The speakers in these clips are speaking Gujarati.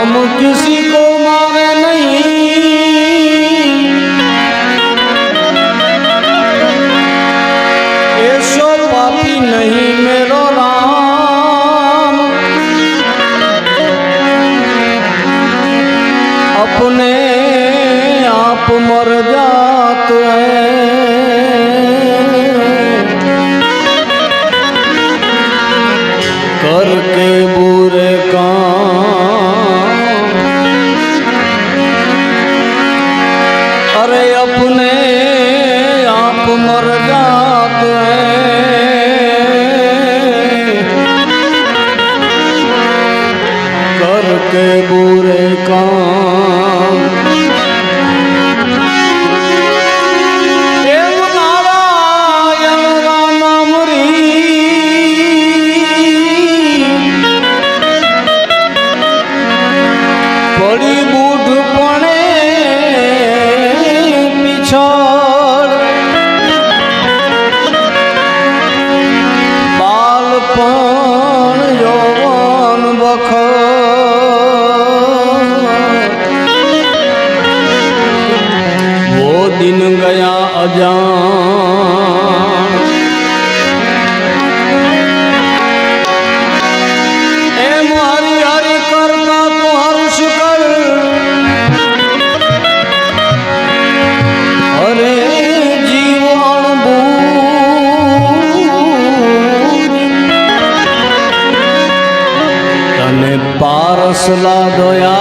हम किसी God. પણ યોન વખો વો દિન ગયા અજાન মশলা দয়া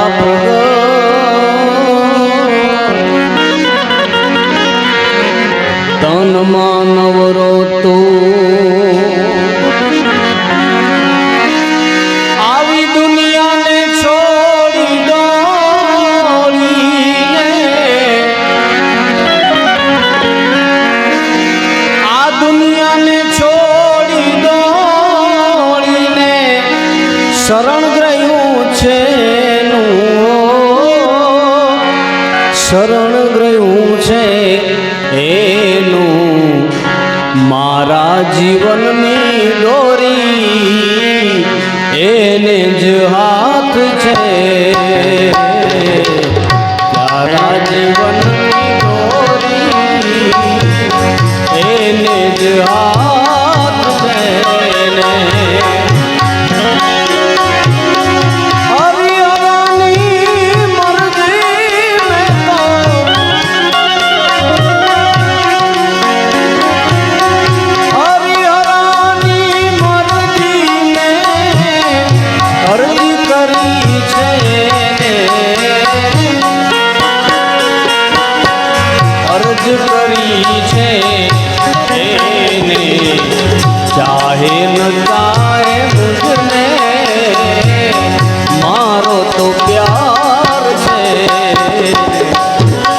મારા જીવનની દોરી એને જ હાથ છે. તારા જીવનની દોરી એને જ હાથ અરજી કરી છે. અરજ કરી છે એને. ચાહે ન ચાહે મુજને મારો તો પ્યાર છે.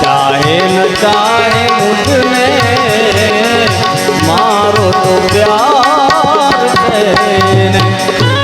ચાહે ન ચાહે મુજને મારો તો પ્યાર છે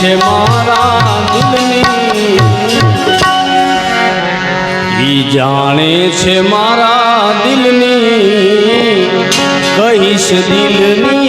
છે મારા દિલની. ઈ જાણે છે મારા દિલની. કહીશ દિલની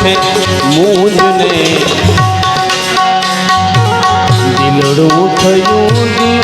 છે મૂંજને દિલડું થયું દિલ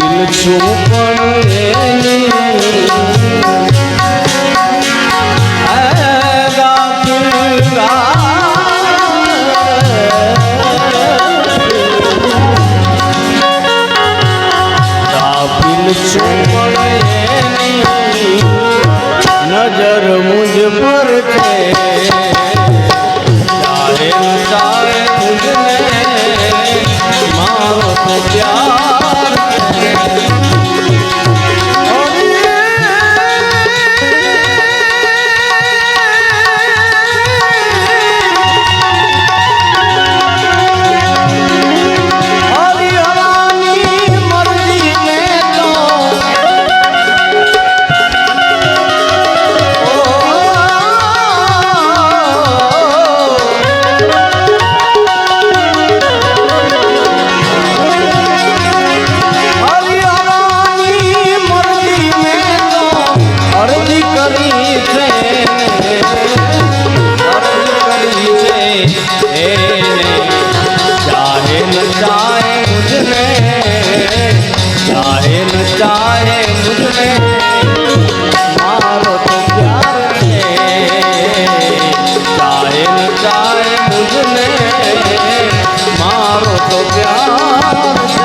દિલ છું પણ न चाहे मुझने चाहे न चाहे मुझने मारो तो प्यार चाहे न चाहे मुझने मारो तो प्यार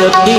যদি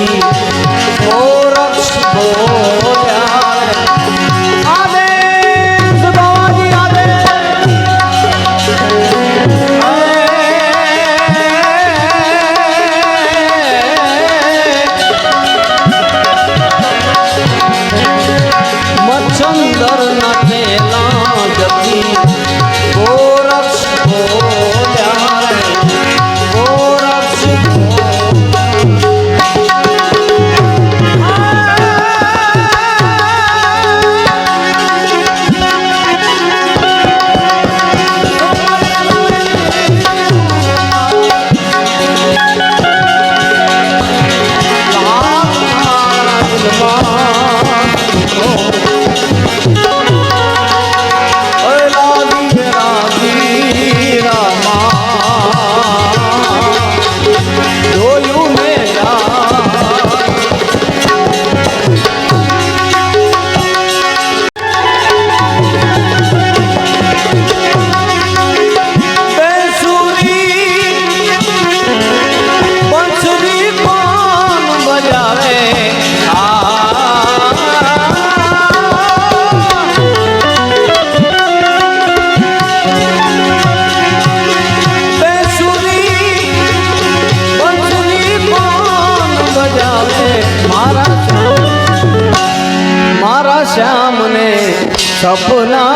সপনা